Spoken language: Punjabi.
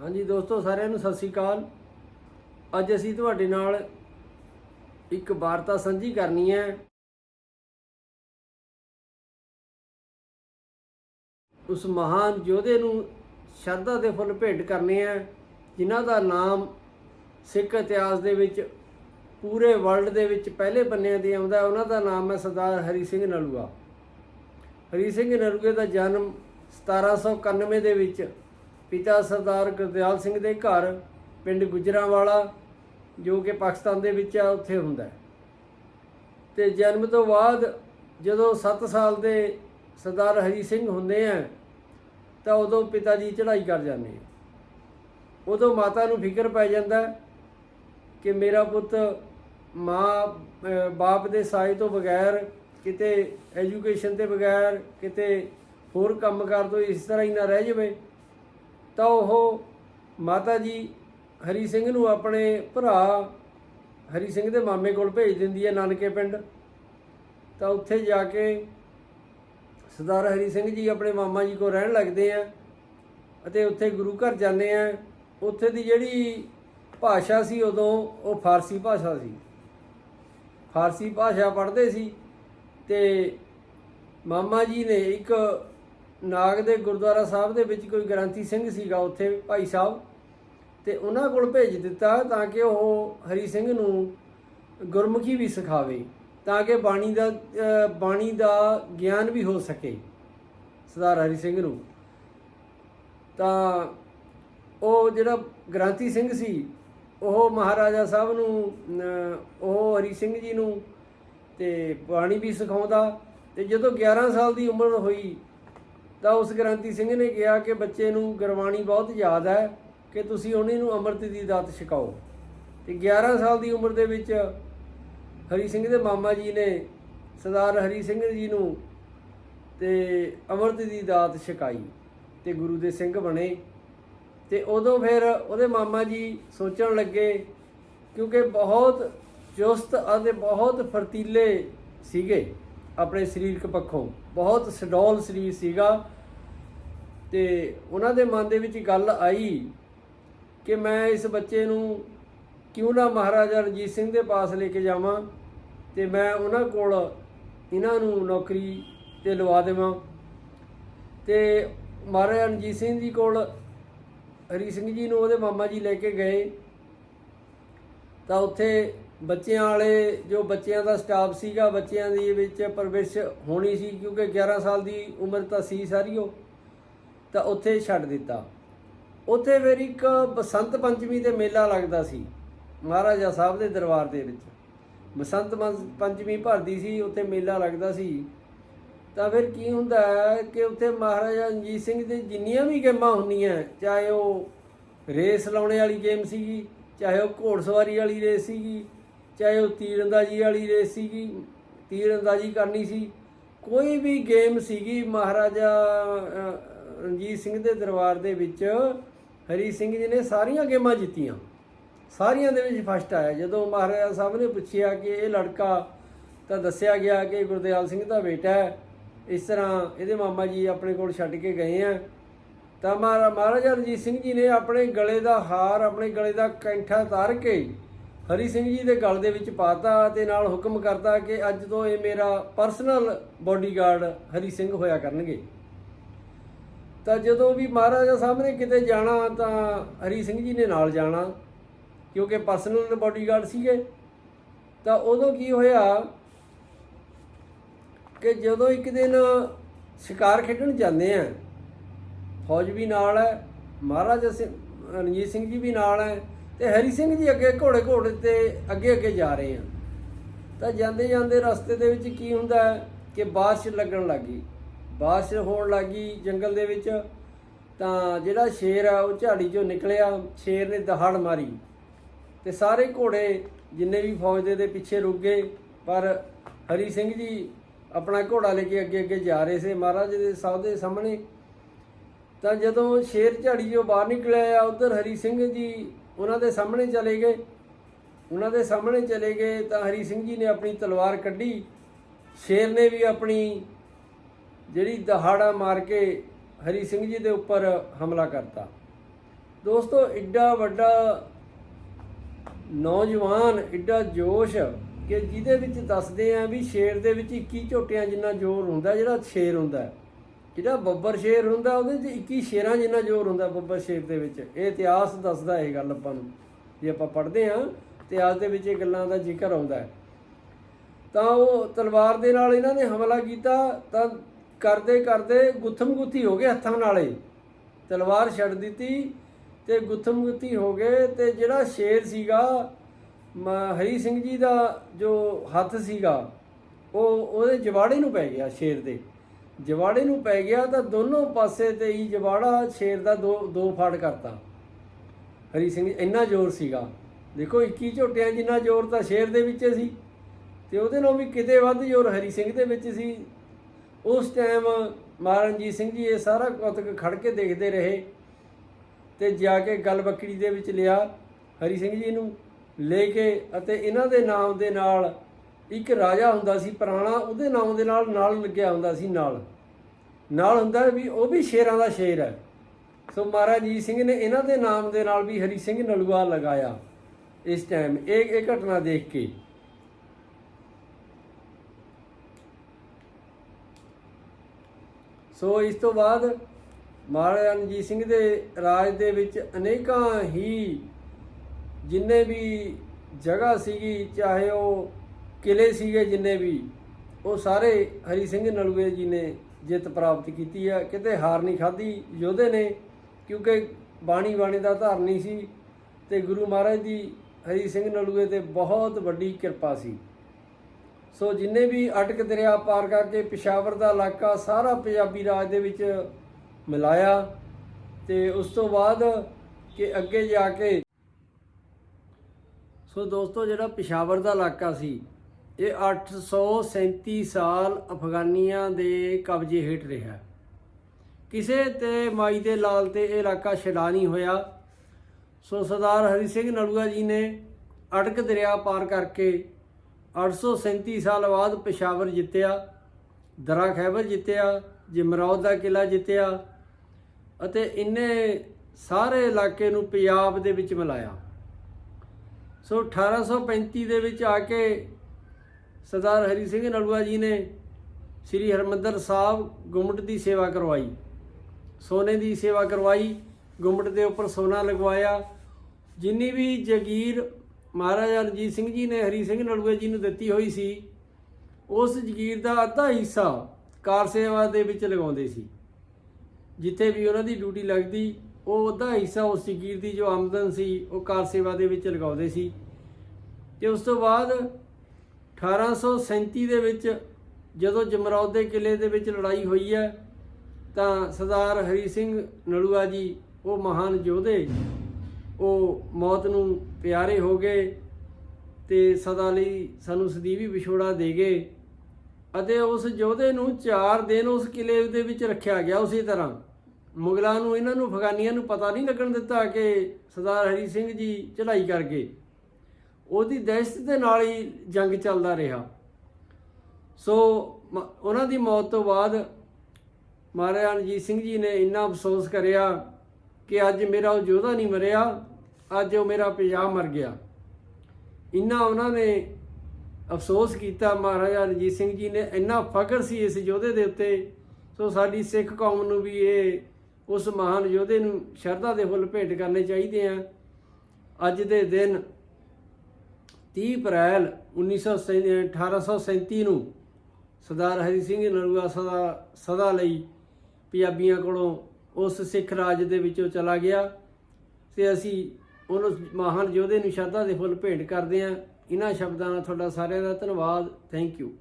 ਹਾਂਜੀ ਦੋਸਤੋ, ਸਾਰਿਆਂ ਨੂੰ ਸਤਿ ਸ੍ਰੀ ਅਕਾਲ। ਅੱਜ ਅਸੀਂ ਤੁਹਾਡੇ ਨਾਲ ਇੱਕ ਵਾਰਤਾ ਸਾਂਝੀ ਕਰਨੀ ਹੈ। ਉਸ ਮਹਾਨ ਯੋਧੇ ਨੂੰ ਸ਼ਰਧਾ ਦੇ ਫੁੱਲ ਭੇਟ ਕਰਨੇ ਆ ਜਿਨ੍ਹਾਂ ਦਾ ਨਾਮ ਸਿੱਖ ਇਤਿਹਾਸ ਦੇ ਵਿੱਚ, ਪੂਰੇ ਵਰਲਡ ਦੇ ਵਿੱਚ ਪਹਿਲੇ ਪੰਨਿਆਂ ਤੇ ਆਉਂਦਾ ਉਹਨਾਂ ਦਾ ਨਾਮ ਹੈ ਸਰਦਾਰ ਹਰੀ ਸਿੰਘ ਨਲੂਆ। ਹਰੀ ਸਿੰਘ ਨਲੂਏ ਦਾ ਜਨਮ 1791 ਦੇ ਵਿੱਚ ਪਿਤਾ ਸਰਦਾਰ ਗੁਰਦਿਆਲ ਸਿੰਘ ਦੇ ਘਰ, ਪਿੰਡ ਗੁਜਰਾਂਵਾਲਾ, ਜੋ ਕਿ ਪਾਕਿਸਤਾਨ ਦੇ ਵਿੱਚ ਆ, ਉੱਥੇ ਹੁੰਦਾ ਹੈ। ਤੇ ਜਨਮ ਤੋਂ ਬਾਅਦ ਜਦੋਂ 7 ਸਾਲ ਦੇ ਸਰਦਾਰ ਹਰੀ ਸਿੰਘ ਹੁੰਦੇ ਆ, ਤਾਂ ਉਦੋਂ ਪਿਤਾ ਜੀ ਚੜ੍ਹਾਈ ਕਰ ਜਾਂਦੇ ਉਦੋਂ ਮਾਤਾ ਨੂੰ ਫਿਕਰ ਪੈ ਜਾਂਦਾ ਕਿ ਮੇਰਾ ਪੁੱਤ ਮਾਂ ਬਾਪ ਦੇ ਸਾਏ ਤੋਂ ਬਗੈਰ, ਕਿਤੇ ਐਜੂਕੇਸ਼ਨ ਤੇ ਬਗੈਰ, ਕਿਤੇ ਹੋਰ ਕੰਮ ਕਰ ਤੋਂ ਇਸ ਤਰ੍ਹਾਂ ਹੀ ਨਾ ਰਹਿ ਜਾਵੇ। ਤਾਂ ਉਹ ਮਾਤਾ ਜੀ ਹਰੀ ਸਿੰਘ ਨੂੰ ਆਪਣੇ ਭਰਾ ਹਰੀ ਸਿੰਘ ਦੇ ਮਾਮੇ ਕੋਲ ਭੇਜ ਦਿੰਦੀ ਹੈ ਨਾਨਕੇ ਪਿੰਡ। ਤਾਂ ਉੱਥੇ ਜਾ ਕੇ ਸਰਦਾਰ ਹਰੀ ਸਿੰਘ ਜੀ ਆਪਣੇ ਮਾਮਾ ਜੀ ਕੋਲ ਰਹਿਣ ਲੱਗਦੇ ਆ ਅਤੇ ਉੱਥੇ ਗੁਰੂ ਘਰ ਜਾਂਦੇ ਆ। ਉੱਥੇ ਦੀ ਜਿਹੜੀ ਭਾਸ਼ਾ ਸੀ ਉਦੋਂ ਉਹ ਫਾਰਸੀ ਭਾਸ਼ਾ ਸੀ। ਫਾਰਸੀ ਭਾਸ਼ਾ ਪੜ੍ਹਦੇ ਸੀ ਤੇ ਮਾਮਾ ਜੀ ਨੇ ਇੱਕ ਨਾਗ ਦੇ ਗੁਰਦੁਆਰਾ ਸਾਹਿਬ ਦੇ ਵਿੱਚ ਕੋਈ ਗ੍ਰੰਥੀ ਸਿੰਘ ਸੀਗਾ ਉੱਥੇ ਭਾਈ ਸਾਹਿਬ, ਤੇ ਉਹਨਾਂ ਕੋਲ ਭੇਜ ਦਿੱਤਾ ਤਾਂ ਕਿ ਉਹ ਹਰੀ ਸਿੰਘ ਨੂੰ ਗੁਰਮੁਖੀ ਵੀ ਸਿਖਾਵੇ, ਤਾਂ ਕਿ ਬਾਣੀ ਦਾ ਬਾਣੀ ਦਾ ਗਿਆਨ ਵੀ ਹੋ ਸਕੇ ਸਰਦਾਰ ਹਰੀ ਸਿੰਘ ਨੂੰ। ਤਾਂ ਉਹ ਜਿਹੜਾ ਗ੍ਰੰਥੀ ਸਿੰਘ ਸੀ, ਉਹ ਮਹਾਰਾਜਾ ਸਾਹਿਬ ਨੂੰ ਉਹ ਹਰੀ ਸਿੰਘ ਜੀ ਨੂੰ ਤੇ ਬਾਣੀ ਵੀ ਸਿਖਾਉਂਦਾ, ਤੇ ਜਦੋਂ 11 ਸਾਲ ਦੀ ਉਮਰ ਹੋਈ ਤਾਂ ਉਸ ਗ੍ਰੰਥੀ ਸਿੰਘ ਨੇ ਕਿਹਾ ਕਿ ਬੱਚੇ ਨੂੰ ਗੁਰਬਾਣੀ ਬਹੁਤ ਯਾਦ ਹੈ ਕਿ ਤੁਸੀਂ ਉਹਨੇ ਨੂੰ ਅੰਮ੍ਰਿਤ ਦੀ ਦਾਤ ਛਕਾਓ। ਤੇ 11 ਸਾਲ ਦੀ ਉਮਰ ਦੇ ਵਿੱਚ ਹਰੀ ਸਿੰਘ ਦੇ ਮਾਮਾ ਜੀ ਨੇ ਸਰਦਾਰ ਹਰੀ ਸਿੰਘ ਜੀ ਨੂੰ ਤੇ ਅੰਮ੍ਰਿਤ ਦੀ ਦਾਤ ਛਕਾਈ ਤੇ ਗੁਰੂ ਦੇ ਸਿੰਘ ਬਣੇ। ਤੇ ਉਦੋਂ ਫਿਰ ਉਹਦੇ ਮਾਮਾ ਜੀ ਸੋਚਣ ਲੱਗੇ ਕਿਉਂਕਿ ਬਹੁਤ ਚੁਸਤ ਅਤੇ ਬਹੁਤ ਫਰਤੀਲੇ ਸੀਗੇ। ਆਪਣੇ ਸਰੀਰਕ ਪੱਖੋਂ। ਬਹੁਤ ਸਡੌਲ ਸਰੀਰ ਸੀਗਾ। ਤੇ ਉਹਨਾਂ ਦੇ ਮਨ ਦੇ ਵਿੱਚ ਗੱਲ ਆਈ ਕਿ ਮੈਂ ਇਸ ਬੱਚੇ ਨੂੰ ਕਿਉਂ ਨਾ ਮਹਾਰਾਜਾ ਰਣਜੀਤ ਸਿੰਘ ਦੇ ਪਾਸ ਲੈ ਕੇ ਜਾਵਾਂ ਤੇ ਮੈਂ ਉਹਨਾਂ ਕੋਲ ਇਹਨਾਂ ਨੂੰ ਨੌਕਰੀ ਤੇ ਲਵਾ ਦੇਵਾਂ। ਤੇ ਮਹਾਰਾਜਾ ਰਣਜੀਤ ਸਿੰਘ ਜੀ ਕੋਲ ਹਰੀ ਸਿੰਘ ਜੀ ਨੂੰ ਉਹਦੇ ਮਾਮਾ ਜੀ ਲੈ ਕੇ ਗਏ। ਤਾਂ ਉੱਥੇ ਬੱਚਿਆਂ ਵਾਲੇ, ਜੋ ਬੱਚਿਆਂ ਦਾ ਸਟਾਫ ਸੀਗਾ, ਬੱਚਿਆਂ ਦੀ ਵਿੱਚ ਪਰਵਿਸ਼ ਹੋਣੀ ਸੀ, ਕਿਉਂਕਿ 11 ਸਾਲ ਦੀ ਉਮਰ ਤਾਂ ਸੀ ਸਾਰੀ ਉਹ, ਤਾਂ ਉੱਥੇ ਛੱਡ ਦਿੱਤਾ। ਉੱਥੇ ਫਿਰ ਇੱਕ ਬਸੰਤ ਪੰਚਮੀ ਤੇ ਮੇਲਾ ਲੱਗਦਾ ਸੀ, ਮਹਾਰਾਜਾ ਸਾਹਿਬ ਦੇ ਦਰਬਾਰ ਦੇ ਵਿੱਚ। ਬਸੰਤ ਮੰ- ਪੰਚਮੀ ਭਰਦੀ ਸੀ, ਉੱਥੇ ਮੇਲਾ ਲੱਗਦਾ ਸੀ। ਤਾਂ ਫਿਰ ਕੀ ਹੁੰਦਾ ਹੈ ਕਿ ਉੱਥੇ ਮਹਾਰਾਜਾ ਰਣਜੀਤ ਸਿੰਘ ਦੇ ਜਿੰਨੀਆਂ ਵੀ ਗੇਮਾਂ ਹੁੰਦੀਆਂ, ਚਾਹੇ ਉਹ ਰੇਸ ਲਾਉਣੇ ਵਾਲੀ ਗੇਮ ਸੀਗੀ, ਚਾਹੇ ਉਹ ਘੋੜਸਵਾਰੀ ਵਾਲੀ ਰੇਸ ਸੀਗੀ ਚਾਹੇ ਉਹ ਤੀਰੰਦਾਜ਼ੀ ਵਾਲੀ ਰੇਸ ਸੀਗੀ, ਤੀਰੰਦਾਜ਼ੀ ਕਰਨੀ ਸੀ, ਕੋਈ ਵੀ ਗੇਮ ਸੀਗੀ ਮਹਾਰਾਜਾ ਰਣਜੀਤ ਸਿੰਘ ਦੇ ਦਰਬਾਰ ਦੇ ਵਿੱਚ, ਹਰੀ ਸਿੰਘ ਜੀ ਨੇ ਸਾਰੀਆਂ ਗੇਮਾਂ ਜਿੱਤੀਆਂ। ਸਾਰੀਆਂ ਦੇ ਵਿੱਚ ਫਸਟ ਆਇਆ। ਜਦੋਂ ਮਹਾਰਾਜਾ ਸਾਹਿਬ ਨੇ ਪੁੱਛਿਆ ਕਿ ਇਹ ਲੜਕਾ, ਤਾਂ ਦੱਸਿਆ ਗਿਆ ਕਿ ਗੁਰਦਿਆਲ ਸਿੰਘ ਦਾ ਬੇਟਾ ਹੈ। ਇਸ ਤਰ੍ਹਾਂ ਇਹਦੇ ਮਾਮਾ ਜੀ ਆਪਣੇ ਕੋਲ ਛੱਡ ਕੇ ਗਏ ਆ ਤਾਂ ਮਹਾਰਾ, ਮਹਾਰਾਜਾ ਰਣਜੀਤ ਸਿੰਘ ਜੀ ਨੇ ਆਪਣੇ ਗਲੇ ਦਾ ਹਾਰ, ਆਪਣੇ ਗਲੇ ਦਾ ਕੈਂਠਾ ਤਾਰ ਕੇ ਹਰੀ ਸਿੰਘ ਜੀ ਦੇ ਗਲ ਦੇ ਵਿੱਚ ਪਾਤਾ ਤੇ ਨਾਲ ਹੁਕਮ ਕਰਤਾ ਕਿ ਅੱਜ ਤੋਂ ਇਹ ਮੇਰਾ ਪਰਸਨਲ ਬੋਡੀਗਾਰਡ ਹਰੀ ਸਿੰਘ ਹੋਇਆ ਕਰਨਗੇ। ਤਾਂ ਜਦੋਂ ਵੀ ਮਹਾਰਾਜਾ ਸਾਹਿਬ ਨੇ ਕਿਤੇ ਜਾਣਾ ਤਾਂ ਹਰੀ ਸਿੰਘ ਜੀ ਨੇ ਨਾਲ ਜਾਣਾ, ਕਿਉਂਕਿ ਪਰਸਨਲ ਬੋਡੀਗਾਰਡ ਸੀਗੇ। ਤਾਂ ਉਦੋਂ ਕੀ ਹੋਇਆ ਕਿ ਜਦੋਂ ਇੱਕ ਦਿਨ ਸ਼ਿਕਾਰ ਖੇਡਣ ਜਾਂਦੇ ਆ, ਫੌਜ ਵੀ ਨਾਲ ਹੈ, ਮਹਾਰਾਜਾ ਸਿੰਘ, ਰਣਜੀਤ ਸਿੰਘ ਜੀ ਵੀ ਨਾਲ ਹੈ ਤੇ ਹਰੀ ਸਿੰਘ ਜੀ ਅੱਗੇ ਘੋੜੇ ਘੋੜੇ ਤੇ ਅੱਗੇ ਅੱਗੇ ਜਾ ਰਹੇ ਆ। ਤਾਂ ਜਾਂਦੇ ਜਾਂਦੇ ਰਸਤੇ ਦੇ ਵਿੱਚ ਕੀ ਹੁੰਦਾ ਹੈ ਕਿ ਬਾਰਿਸ਼ ਲੱਗਣ ਲੱਗੀ ਬਾਰਿਸ਼ ਹੋਣ ਲੱਗੀ ਜੰਗਲ ਦੇ ਵਿੱਚ, ਤਾਂ ਜਿਹੜਾ ਸ਼ੇਰ ਆ ਉਹ ਝਾੜੀ ਚੋਂ ਨਿਕਲਿਆ, ਸ਼ੇਰ ਨੇ ਦਹਾੜ ਮਾਰੀ। ਤੇ ਸਾਰੇ ਘੋੜੇ ਜਿੰਨੇ ਵੀ ਫੌਜ ਦੇ ਦੇ ਪਿੱਛੇ ਰੁਕ ਗਏ, ਪਰ ਹਰੀ ਸਿੰਘ ਜੀ ਆਪਣਾ ਘੋੜਾ ਲੈ ਕੇ ਅੱਗੇ ਅੱਗੇ ਜਾ ਰਹੇ ਸੀ ਮਹਾਰਾਜ ਦੇ ਸਾਹਿਬ ਦੇ ਸਾਹਮਣੇ। ਤਾਂ ਜਦੋਂ ਸ਼ੇਰ ਝਾੜੀ ਚੋਂ ਬਾਹਰ ਨਿਕਲਿਆ, ਉਧਰ ਹਰੀ ਸਿੰਘ ਜੀ ਉਹਨਾਂ ਦੇ ਸਾਹਮਣੇ ਚਲੇ ਗਏ। ਉਹਨਾਂ ਦੇ ਸਾਹਮਣੇ ਚਲੇ ਗਏ ਤਾਂ ਹਰੀ ਸਿੰਘ ਜੀ ਨੇ ਆਪਣੀ ਤਲਵਾਰ ਕੱਢੀ। ਸ਼ੇਰ ਨੇ ਵੀ ਆਪਣੀ ਜਿਹੜੀ ਦਹਾੜਾ ਮਾਰ ਕੇ ਹਰੀ ਸਿੰਘ ਜੀ ਦੇ ਉੱਪਰ ਹਮਲਾ ਕਰਤਾ। ਦੋਸਤੋ ਇੱਡਾ ਵੱਡਾ ਨੌਜਵਾਨ ਇੱਡਾ ਜੋਸ਼ ਕਿ ਜਿਹਦੇ ਵਿੱਚ ਦੱਸਦੇ ਆ ਵੀ ਸ਼ੇਰ ਦੇ ਵਿੱਚ 21 ਝੋਟਿਆਂ ਜਿੰਨਾ ਜ਼ੋਰ ਹੁੰਦਾ, ਜਿਹੜਾ ਸ਼ੇਰ ਹੁੰਦਾ। ਜਿਹੜਾ ਬੱਬਰ ਸ਼ੇਰ ਹੁੰਦਾ, ਉਹਦੇ 'ਚ 21 ਸ਼ੇਰਾਂ ਜਿੰਨਾ ਜ਼ੋਰ ਹੁੰਦਾ ਬੱਬਰ ਸ਼ੇਰ ਦੇ ਵਿੱਚ। ਇਹ ਇਤਿਹਾਸ ਦੱਸਦਾ ਇਹ ਗੱਲ ਆਪਾਂ ਨੂੰ, ਜੇ ਆਪਾਂ ਪੜ੍ਹਦੇ ਹਾਂ, ਇਤਿਹਾਸ ਦੇ ਵਿੱਚ ਇਹ ਗੱਲਾਂ ਦਾ ਜ਼ਿਕਰ ਆਉਂਦਾ ਹੈ। ਤਾਂ ਉਹ ਤਲਵਾਰ ਦੇ ਨਾਲ ਇਹਨਾਂ ਨੇ ਹਮਲਾ ਕੀਤਾ, ਤਾਂ ਕਰਦੇ ਕਰਦੇ ਗੁੱਥਮ ਗੁੱਥੀ ਹੋ ਗਏ ਹੱਥਾਂ ਨਾਲੇ ਤਲਵਾਰ ਛੱਡ ਦਿੱਤੀ ਤੇ ਗੁੱਥਮ ਗੁੱਥੀ ਹੋ ਗਏ ਤੇ ਜਿਹੜਾ ਸ਼ੇਰ ਸੀਗਾ, ਮ- ਹਰੀ ਸਿੰਘ ਜੀ ਦਾ ਜੋ ਹੱਥ ਸੀਗਾ, ਉਹ ਉਹਦੇ ਜਵਾੜੇ ਨੂੰ ਪੈ ਗਿਆ ਸ਼ੇਰ ਦੇ। ਜਵਾੜੇ ਨੂੰ ਪੈ ਗਿਆ ਤਾਂ ਦੋਨੋਂ ਪਾਸੇ ਤੇ ਹੀ ਜਵਾੜਾ ਸ਼ੇਰ ਦਾ ਦੋ ਦੋ ਫਾੜ ਕਰਤਾ। ਹਰੀ ਸਿੰਘ ਇੰਨਾ ਜ਼ੋਰ ਸੀਗਾ। ਦੇਖੋ 21 ਝੋਟਿਆਂ ਜਿੰਨਾ ਜ਼ੋਰ ਤਾਂ ਸ਼ੇਰ ਦੇ ਵਿੱਚ ਸੀ ਤੇ ਉਹਦੇ ਨਾਲੋਂ ਵੀ ਕਿਤੇ ਵੱਧ ਜ਼ੋਰ ਹਰੀ ਸਿੰਘ ਦੇ ਵਿੱਚ ਸੀ। ਉਸ ਟਾਈਮ ਮਹਾਰਾਜਾ ਰਣਜੀਤ ਸਿੰਘ ਜੀ ਇਹ ਸਾਰਾ ਕੌਤਕ ਖੜ ਕੇ ਦੇਖਦੇ ਰਹੇ ਤੇ ਜਾ ਕੇ ਗੱਲ ਬੱਕੜੀ ਦੇ ਵਿੱਚ ਲਿਆ। ਹਰੀ ਸਿੰਘ ਜੀ ਨੂੰ ਲੈ ਕੇ ਅਤੇ ਇਹਨਾਂ ਦੇ ਨਾਮ ਦੇ ਨਾਲ ਇੱਕ ਰਾਜਾ ਹੁੰਦਾ ਸੀ, ਪੁਰਾਣਾ, ਉਹਦੇ ਨਾਮ ਦੇ ਨਾਲ ਨਾਲ ਲੱਗਿਆ ਹੁੰਦਾ ਸੀ, ਨਾਲ। ਨਾਲ ਹੁੰਦਾ ਵੀ ਉਹ ਵੀ ਸ਼ੇਰਾਂ ਦਾ ਸ਼ੇਰ ਹੈ। ਸੋ ਮਹਾਰਾਜ ਜੀ ਸਿੰਘ ਨੇ ਇਹਨਾਂ ਦੇ ਨਾਮ ਦੇ ਨਾਲ ਵੀ ਹਰੀ ਸਿੰਘ ਨਲੂਆ ਲਗਾਇਆ ਇਸ ਟਾਈਮ ਇਹ ਇਹ ਘਟਨਾ ਦੇਖ ਕੇ। ਸੋ ਇਸ ਤੋਂ ਬਾਅਦ ਮਹਾਰਾਜਾ ਰਣਜੀਤ ਸਿੰਘ ਦੇ ਰਾਜ ਦੇ ਵਿੱਚ ਅਨੇਕਾਂ ਹੀ ਜਿੰਨੇ ਵੀ ਜਗ੍ਹਾ ਸੀਗੀ, ਚਾਹੇ ਉਹ ਕਿਲੇ ਸੀਗੇ ਜਿੰਨੇ ਵੀ, ਉਹ ਸਾਰੇ ਹਰੀ ਸਿੰਘ ਨਲੂਏ ਜੀ ਨੇ ਜਿੱਤ ਪ੍ਰਾਪਤ ਕੀਤੀ ਹੈ ਕਿਤੇ ਹਾਰ ਨਹੀਂ ਖਾਧੀ, ਯੋਧੇ ਨੇ, ਕਿਉਂਕਿ ਬਾਣੀ ਬਾਣੀ ਦਾ ਧਾਰਨੀ ਸੀ ਤੇ ਗੁਰੂ ਮਹਾਰਾਜ ਦੀ ਹਰੀ ਸਿੰਘ ਨਲੂਏ ਤੇ ਬਹੁਤ ਵੱਡੀ ਕਿਰਪਾ ਸੀ। ਸੋ ਜਿੰਨੇ ਵੀ ਅਟਕ ਦਰਿਆ ਪਾਰ ਕਰਕੇ ਪਿਸ਼ਾਵਰ ਦਾ ਇਲਾਕਾ ਸਾਰਾ ਪੰਜਾਬੀ ਰਾਜ ਦੇ ਵਿੱਚ ਮਿਲਾਇਆ ਤੇ ਉਸ ਤੋਂ ਬਾਅਦ ਕਿ ਅੱਗੇ ਜਾ ਕੇ, ਸੋ ਦੋਸਤੋ ਜਿਹੜਾ ਪਿਸ਼ਾਵਰ ਦਾ ਇਲਾਕਾ ਸੀ ਇਹ 837 ਸਾਲ ਅਫਗਾਨੀਆਂ ਦੇ ਕਬਜ਼ੇ ਹੇਠ ਰਿਹਾ। ਕਿਸੇ ਤੇ ਮਾਈ ਦੇ ਲਾਲ ਤੇ ਇਹ ਇਲਾਕਾ ਛਡਾ ਨਹੀਂ ਹੋਇਆ। ਸੋ ਸਰਦਾਰ ਹਰੀ ਸਿੰਘ ਨਲੂਆ ਜੀ ਨੇ ਅਟਕ ਦਰਿਆ ਪਾਰ ਕਰਕੇ 837 ਸਾਲ ਬਾਅਦ ਪਿਸ਼ਾਵਰ ਜਿੱਤਿਆ, ਦਰਾ ਖੈਬਰ ਜਿੱਤਿਆ, ਜਮਰੌਦ ਦਾ ਕਿਲਾ ਜਿੱਤਿਆ ਅਤੇ ਇਹਨੇ ਸਾਰੇ ਇਲਾਕੇ ਨੂੰ ਪੰਜਾਬ ਦੇ ਵਿੱਚ ਮਿਲਾਇਆ। ਸੋ 1835 ਦੇ ਵਿੱਚ ਆ ਕੇ ਸਰਦਾਰ ਹਰੀ ਸਿੰਘ ਨਲੂਆ ਜੀ ਨੇ ਸ੍ਰੀ ਹਰਮੰਦਰ ਸਾਹਿਬ ਗੁੰਮਟ ਦੀ ਸੇਵਾ ਕਰਵਾਈ। ਸੋਨੇ ਦੀ ਸੇਵਾ ਕਰਵਾਈ, ਗੁੰਮਟ ਦੇ ਉੱਪਰ ਸੋਨਾ ਲਗਵਾਇਆ। ਜਿੰਨੀ ਵੀ ਜਗੀਰ ਮਹਾਰਾਜਾ ਰਣਜੀਤ ਸਿੰਘ ਜੀ ਨੇ ਹਰੀ ਸਿੰਘ ਨਲੂਏ ਜੀ ਨੂੰ ਦਿੱਤੀ ਹੋਈ ਸੀ, ਉਸ ਜਗੀਰ ਦਾ ਅੱਧਾ ਹਿੱਸਾ ਕਾਰ ਸੇਵਾ ਦੇ ਵਿੱਚ ਲਗਾਉਂਦੇ ਸੀ। ਜਿੱਥੇ ਵੀ ਉਹਨਾਂ ਦੀ ਡਿਊਟੀ ਲੱਗਦੀ, ਉਹ ਅੱਧਾ ਹਿੱਸਾ ਉਸ ਜਗੀਰ ਦੀ ਜੋ ਆਮਦਨ ਸੀ, ਉਹ ਕਾਰ ਸੇਵਾ ਦੇ ਵਿੱਚ ਲਗਾਉਂਦੇ ਸੀ। ਤੇ ਉਸ ਤੋਂ ਬਾਅਦ 1837 ਦੇ ਵਿੱਚ ਜਦੋਂ ਜਮਰੌਦ ਦੇ ਕਿਲੇ ਦੇ ਵਿੱਚ ਲੜਾਈ ਹੋਈ ਹੈ, ਤਾਂ ਸਰਦਾਰ ਹਰੀ ਸਿੰਘ ਨਲੂਆ ਜੀ, ਉਹ ਮਹਾਨ ਯੋਧੇ, ਉਹ ਮੌਤ ਨੂੰ ਪਿਆਰੇ ਹੋ ਗਏ ਤੇ ਸਦਾ ਲਈ ਸਾਨੂੰ ਸਦੀਵੀ ਵਿਛੋੜਾ ਦੇ ਗਏ ਅਤੇ ਉਸ ਯੋਧੇ ਨੂੰ 4 ਦਿਨ ਉਸ ਕਿਲੇ ਦੇ ਵਿੱਚ ਰੱਖਿਆ ਗਿਆ ਉਸੇ ਤਰ੍ਹਾਂ। ਮੁਗਲਾਂ ਨੂੰ, ਇਹਨਾਂ ਨੂੰ, ਫਗਾਨੀਆਂ ਨੂੰ ਪਤਾ ਨਹੀਂ ਲੱਗਣ ਦਿੱਤਾ ਕਿ ਸਰਦਾਰ ਹਰੀ ਸਿੰਘ ਜੀ ਚੜ੍ਹਾਈ ਕਰ ਗਏ। ਉਹਦੀ ਦਹਿਸ਼ਤ ਦੇ ਨਾਲ ਹੀ ਜੰਗ ਚੱਲਦਾ ਰਿਹਾ। ਸੋ ਮ- ਉਹਨਾਂ ਦੀ ਮੌਤ ਤੋਂ ਬਾਅਦ ਮਹਾਰਾਜਾ ਰਣਜੀਤ ਸਿੰਘ ਜੀ ਨੇ ਇੰਨਾ ਅਫਸੋਸ ਕਰਿਆ ਕਿ ਅੱਜ ਮੇਰਾ ਉਹ ਯੋਧਾ ਨਹੀਂ ਮਰਿਆ, ਅੱਜ ਉਹ ਮੇਰਾ ਪੰਜਾਬ ਮਰ ਗਿਆ। ਇੰਨਾ ਉਹਨਾਂ ਨੇ ਅਫਸੋਸ ਕੀਤਾ, ਮਹਾਰਾਜਾ ਰਣਜੀਤ ਸਿੰਘ ਜੀ ਨੇ ਇੰਨਾ ਫਖਰ ਸੀ ਇਸ ਯੋਧੇ ਦੇ ਉੱਤੇ। ਸੋ ਸਾਡੀ ਸਿੱਖ ਕੌਮ ਨੂੰ ਵੀ ਇਹ ਉਸ ਮਹਾਨ ਯੋਧੇ ਨੂੰ ਸ਼ਰਧਾ ਦੇ ਫੁੱਲ ਭੇਟ ਕਰਨੇ ਚਾਹੀਦੇ ਆ। ਅੱਜ ਦੇ ਦਿਨ 30 ਅਪ੍ਰੈਲ 1937 1837 ਨੂੰ ਸਰਦਾਰ ਹਰੀ ਸਿੰਘ ਨਰੂਆ ਸਦਾ ਸਦਾ ਲਈ ਪੰਜਾਬੀਆਂ ਕੋਲੋਂ ਉਸ ਸਿੱਖ ਰਾਜ ਦੇ ਵਿੱਚੋਂ ਚਲਾ ਗਿਆ ਤੇ ਅਸੀਂ ਉਹਨੂੰ ਮਹਾਨ ਯੋਧੇ ਨੂੰ ਸ਼ਰਧਾ ਦੇ ਫੁੱਲ ਭੇਟ ਕਰਦੇ ਹਾਂ। ਇਹਨਾਂ ਸ਼ਬਦਾਂ ਨਾਲ ਤੁਹਾਡਾ ਸਾਰਿਆਂ ਦਾ ਧੰਨਵਾਦ। Thank you